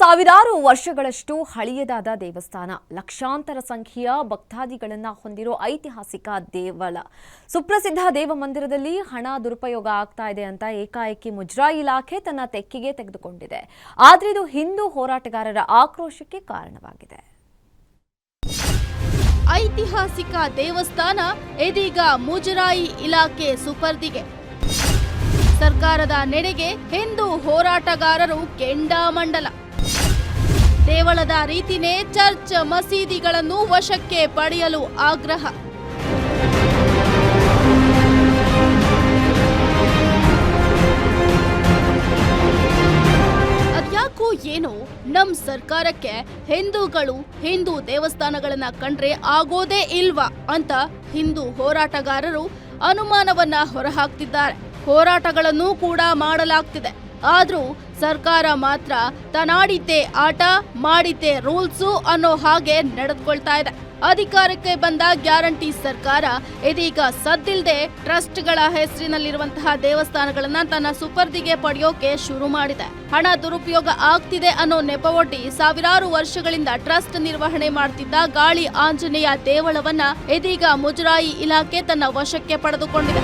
ಸಾವಿರಾರು ವರ್ಷಗಳಷ್ಟು ಹಳೆಯದಾದ ದೇವಸ್ಥಾನ. ಲಕ್ಷಾಂತರ ಸಂಖ್ಯೆಯ ಭಕ್ತಾದಿಗಳನ್ನು ಹೊಂದಿರೋ ಐತಿಹಾಸಿಕ ದೇವಳ. ಸುಪ್ರಸಿದ್ಧ ದೇವ ಮಂದಿರದಲ್ಲಿ ಹಣ ದುರುಪಯೋಗ ಆಗ್ತಾ ಇದೆ ಅಂತ ಏಕಾಏಕಿ ಮುಜರಾಯಿ ಇಲಾಖೆ ತನ್ನ ತೆಕ್ಕಿಗೆ ತೆಗೆದುಕೊಂಡಿದೆ. ಆದ್ರೆ ಇದು ಹಿಂದೂ ಹೋರಾಟಗಾರರ ಆಕ್ರೋಶಕ್ಕೆ ಕಾರಣವಾಗಿದೆ. ಐತಿಹಾಸಿಕ ದೇವಸ್ಥಾನ ಇದೀಗ ಮುಜರಾಯಿ ಇಲಾಖೆ ಸುಪರ್ದಿಗೆ. ಸರ್ಕಾರದ ನೆಡೆಗೆ ಹಿಂದೂ ಹೋರಾಟಗಾರರು ಕೆಂಡಾಮಂಡಲ. ದೇವಳದ ರೀತಿನೇ ಚರ್ಚ್ ಮಸೀದಿಗಳನ್ನು ವಶಕ್ಕೆ ಪಡೆಯಲು ಆಗ್ರಹ. ಅದ್ಯಾಕೋ ಏನೋ ನಮ್ ಸರ್ಕಾರಕ್ಕೆ ಹಿಂದೂಗಳು ಹಿಂದೂ ದೇವಸ್ಥಾನಗಳನ್ನ ಕಂಡ್ರೆ ಆಗೋದೇ ಇಲ್ವಾ ಅಂತ ಹಿಂದೂ ಹೋರಾಟಗಾರರು ಅನುಮಾನವನ್ನ ಹೊರಹಾಕ್ತಿದ್ದಾರೆ. ಹೋರಾಟಗಳನ್ನು ಕೂಡ ಮಾಡಲಾಗ್ತಿದೆ. ಆದ್ರೂ ಸರ್ಕಾರ ಮಾತ್ರ ತನಾಡಿದ್ದೆ ಆಟ ಮಾಡಿತೆ ರೂಲ್ಸು ಅನ್ನೋ ಹಾಗೆ ನಡೆದುಕೊಳ್ತಾ ಇದೆ. ಅಧಿಕಾರಕ್ಕೆ ಬಂದ ಗ್ಯಾರಂಟಿ ಸರ್ಕಾರ ಇದೀಗ ಸದ್ದಿಲ್ಲದೆ ಟ್ರಸ್ಟ್ಗಳ ಹೆಸರಿನಲ್ಲಿರುವಂತಹ ದೇವಸ್ಥಾನಗಳನ್ನ ತನ್ನ ಸುಪರ್ದಿಗೆ ಪಡೆಯೋಕೆ ಶುರು ಮಾಡಿದೆ. ಹಣ ದುರುಪಯೋಗ ಆಗ್ತಿದೆ ಅನ್ನೋ ನೆಪವೊಡ್ಡಿ ಸಾವಿರಾರು ವರ್ಷಗಳಿಂದ ಟ್ರಸ್ಟ್ ನಿರ್ವಹಣೆ ಮಾಡ್ತಿದ್ದ ಗಾಳಿ ಆಂಜನೇಯ ದೇವಳವನ್ನ ಇದೀಗ ಮುಜರಾಯಿ ಇಲಾಖೆ ತನ್ನ ವಶಕ್ಕೆ ಪಡೆದುಕೊಂಡಿದೆ.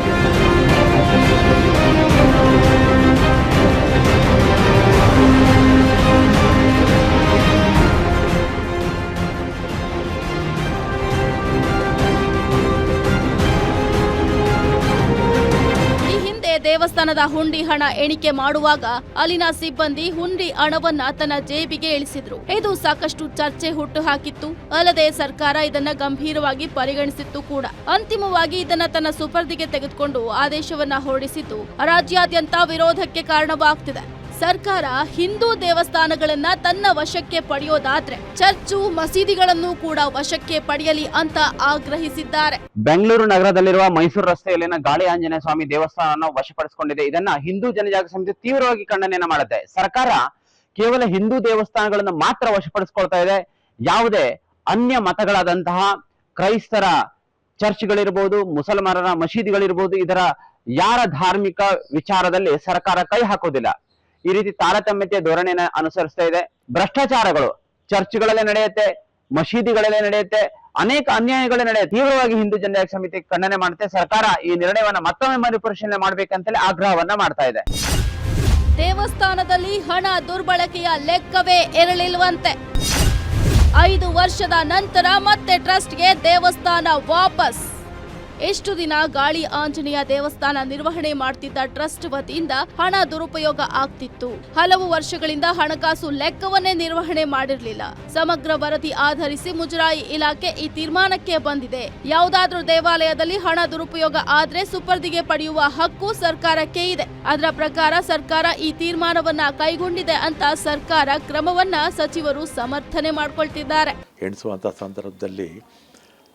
ದೇವಸ್ಥಾನದ ಹುಂಡಿ ಹಣ ಎಣಿಕೆ ಮಾಡುವಾಗ ಅಲ್ಲಿನ ಸಿಬ್ಬಂದಿ ಹುಂಡಿ ಹಣವನ್ನ ತನ್ನ ಜೇಬಿಗೆ ಇಳಿಸಿದ್ರು. ಇದು ಸಾಕಷ್ಟು ಚರ್ಚೆ ಹುಟ್ಟು ಹಾಕಿತ್ತು. ಅಲ್ಲದೆ ಸರ್ಕಾರ ಇದನ್ನ ಗಂಭೀರವಾಗಿ ಪರಿಗಣಿಸಿತ್ತು ಕೂಡ. ಅಂತಿಮವಾಗಿ ಇದನ್ನ ತನ್ನ ಸುಪರ್ದಿಗೆ ತೆಗೆದುಕೊಂಡು ಆದೇಶವನ್ನ ಹೊರಡಿಸಿದ್ದು ರಾಜ್ಯಾದ್ಯಂತ ವಿರೋಧಕ್ಕೆ ಕಾರಣವಾಗ್ತಿದೆ. ಸರ್ಕಾರ ಹಿಂದೂ ದೇವಸ್ಥಾನಗಳನ್ನ ತನ್ನ ವಶಕ್ಕೆ ಪಡೆಯೋದಾದ್ರೆ ಚರ್ಚು ಮಸೀದಿಗಳನ್ನು ಕೂಡ ವಶಕ್ಕೆ ಪಡೆಯಲಿ ಅಂತ ಆಗ್ರಹಿಸಿದ್ದಾರೆ. ಬೆಂಗಳೂರು ನಗರದಲ್ಲಿರುವ ಮೈಸೂರು ರಸ್ತೆಯಲ್ಲಿನ ಗಾಳಿ ಆಂಜನೇಯ ಸ್ವಾಮಿ ದೇವಸ್ಥಾನವನ್ನು ವಶಪಡಿಸಿಕೊಂಡಿದೆ. ಇದನ್ನ ಹಿಂದೂ ಜನಜಾಗೃತಿ ಸಮಿತಿ ತೀವ್ರವಾಗಿ ಖಂಡನೆಯನ್ನ ಮಾಡುತ್ತೆ ಸರ್ಕಾರ ಕೇವಲ ಹಿಂದೂ ದೇವಸ್ಥಾನಗಳನ್ನು ಮಾತ್ರ ವಶಪಡಿಸಿಕೊಳ್ತಾ ಇದೆ. ಯಾವುದೇ ಅನ್ಯ ಮತಗಳಾದಂತಹ ಕ್ರೈಸ್ತರ ಚರ್ಚ್ಗಳಿರ್ಬೋದು, ಮುಸಲ್ಮಾನರ ಮಸೀದಿಗಳಿರ್ಬೋದು, ಇದರ ಯಾರ ಧಾರ್ಮಿಕ ವಿಚಾರದಲ್ಲಿ ಸರ್ಕಾರ ಕೈ ಹಾಕೋದಿಲ್ಲ. ಈ ರೀತಿ ತಾರತಮ್ಯತೆ ಧೋರಣೆಯನ್ನ ಅನುಸರಿಸ್ತಾ ಇದೆ. ಭ್ರಷ್ಟಾಚಾರಗಳು ಚರ್ಚ್ಗಳಲ್ಲೇ ನಡೆಯುತ್ತೆ, ಮಸೀದಿಗಳಲ್ಲೇ ನಡೆಯುತ್ತೆ, ಅನೇಕ ಅನ್ಯಾಯಗಳೇ ನಡೆಯುತ್ತೆ. ತೀವ್ರವಾಗಿ ಹಿಂದೂ ಜನಜಾಗೃತಿ ಸಮಿತಿ ಖಂಡನೆ ಮಾಡುತ್ತೆ. ಸರ್ಕಾರ ಈ ನಿರ್ಣಯವನ್ನ ಮತ್ತೊಮ್ಮೆ ಮರುಪರಿಶೀಲನೆ ಮಾಡ್ಬೇಕಂತಲೇ ಆಗ್ರಹವನ್ನ ಮಾಡ್ತಾ ಇದೆ. ದೇವಸ್ಥಾನದಲ್ಲಿ ಹಣ ದುರ್ಬಳಕೆಯ ಲೆಕ್ಕವೇ ಇರಲಿಲ್ವಂತೆ. ಐದು ವರ್ಷದ ನಂತರ ಮತ್ತೆ ಟ್ರಸ್ಟ್ಗೆ ದೇವಸ್ಥಾನ ವಾಪಸ್. ಎಷ್ಟು ದಿನ ಗಾಳಿ ಆಂಜನೇಯ ದೇವಸ್ಥಾನ ನಿರ್ವಹಣೆ ಮಾಡ್ತಿದ್ದ ಟ್ರಸ್ಟ್ ವತಿಯಿಂದ ಹಣ ದುರುಪಯೋಗ ಆಗ್ತಿತ್ತು. ಹಲವು ವರ್ಷಗಳಿಂದ ಹಣಕಾಸು ಲೆಕ್ಕವನ್ನೇ ನಿರ್ವಹಣೆ ಮಾಡಿರಲಿಲ್ಲ. ಸಮಗ್ರ ವರದಿ ಆಧರಿಸಿ ಮುಜರಾಯಿ ಇಲಾಖೆ ಈ ತೀರ್ಮಾನಕ್ಕೆ ಬಂದಿದೆ. ಯಾವುದಾದ್ರೂ ದೇವಾಲಯದಲ್ಲಿ ಹಣ ದುರುಪಯೋಗ ಆದ್ರೆ ಸುಪರ್ದಿಗೆ ಪಡೆಯುವ ಹಕ್ಕು ಸರ್ಕಾರಕ್ಕೆ ಇದೆ. ಅದರ ಪ್ರಕಾರ ಸರ್ಕಾರ ಈ ತೀರ್ಮಾನವನ್ನ ಕೈಗೊಂಡಿದೆ ಅಂತ ಸರ್ಕಾರ ಕ್ರಮವನ್ನ ಸಚಿವರು ಸಮರ್ಥನೆ ಮಾಡಿಕೊಳ್ತಿದ್ದಾರೆ. ಸಂದರ್ಭದಲ್ಲಿ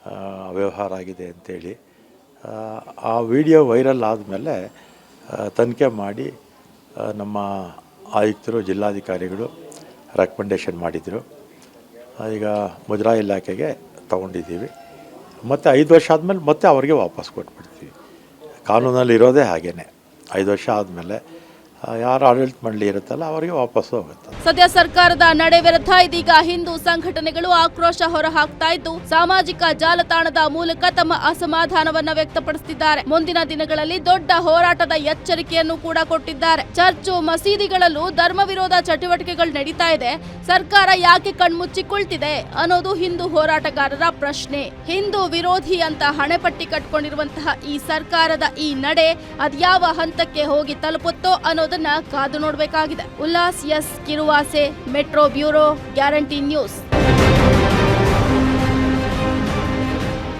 ಆ, ಅವ್ಯವಹಾರ ಆಗಿದೆ ಅಂತೇಳಿ ಆ, ವಿಡಿಯೋ ವೈರಲ್ ಆದಮೇಲೆ ತನಿಖೆ ಮಾಡಿ ನಮ್ಮ ಆಯುಕ್ತರು ಜಿಲ್ಲಾಧಿಕಾರಿಗಳು ರೆಕಮೆಂಡೇಷನ್ ಮಾಡಿದರು. ಈಗ ಮುಜರಾ ಇಲಾಖೆಗೆ ತಗೊಂಡಿದ್ದೀವಿ. ಮತ್ತು ಐದು ವರ್ಷ ಆದಮೇಲೆ ಮತ್ತೆ ಅವರಿಗೆ ವಾಪಸ್ ಕೊಟ್ಬಿಡ್ತೀವಿ. ಕಾನೂನಲ್ಲಿ ಇರೋದೇ ಹಾಗೇ ಐದು ವರ್ಷ ಆದಮೇಲೆ ಯಾರು ಆಡಳಿತ ಮಂಡಳಿ ಇರುತ್ತಲ್ಲ, ಅವರಿಗೆ ವಾಪಸ್ ಹೋಗುತ್ತೆ. ಸದ್ಯ ಸರ್ಕಾರದ ನಡೆ ವಿರುದ್ಧ ಇದೀಗ ಹಿಂದೂ ಸಂಘಟನೆಗಳು ಆಕ್ರೋಶ ಹೊರಹಾಕ್ತಾ ಇದ್ದು, ಸಾಮಾಜಿಕ ಜಾಲತಾಣದ ಮೂಲಕ ತಮ್ಮ ಅಸಮಾಧಾನವನ್ನ ವ್ಯಕ್ತಪಡಿಸುತ್ತಿದ್ದಾರೆ ಮುಂದಿನ ದಿನಗಳಲ್ಲಿ ದೊಡ್ಡ ಹೋರಾಟದ ಎಚ್ಚರಿಕೆಯನ್ನು ಕೂಡ ಕೊಟ್ಟಿದ್ದಾರೆ. ಚರ್ಚು ಮಸೀದಿಗಳಲ್ಲೂ ಧರ್ಮ ವಿರೋಧ ಚಟುವಟಿಕೆಗಳು ನಡೀತಾ ಇದೆ. ಸರ್ಕಾರ ಯಾಕೆ ಕಣ್ಮುಚ್ಚಿಕೊಳ್ತಿದೆ ಅನ್ನೋದು ಹಿಂದೂ ಹೋರಾಟಗಾರರ ಪ್ರಶ್ನೆ. ಹಿಂದೂ ವಿರೋಧಿ ಅಂತ ಹಣೆಪಟ್ಟಿ ಕಟ್ಕೊಂಡಿರುವಂತಹ ಈ ಸರ್ಕಾರದ ಈ ನಡೆ ಅದ್ಯಾವ ಹಂತಕ್ಕೆ ಹೋಗಿ ತಲುಪುತ್ತೋ ಅನ್ನೋದನ್ನ ಕಾದು ನೋಡಬೇಕಾಗಿದೆ. ಉಲ್ಲಾಸ್ ಎಸ್ ಕಿರುವಾಸೆ ಮೆಟ್ರೋ ಬ್ಯೂರೋ ಗ್ಯಾರಂಟಿ ನ್ಯೂಸ್.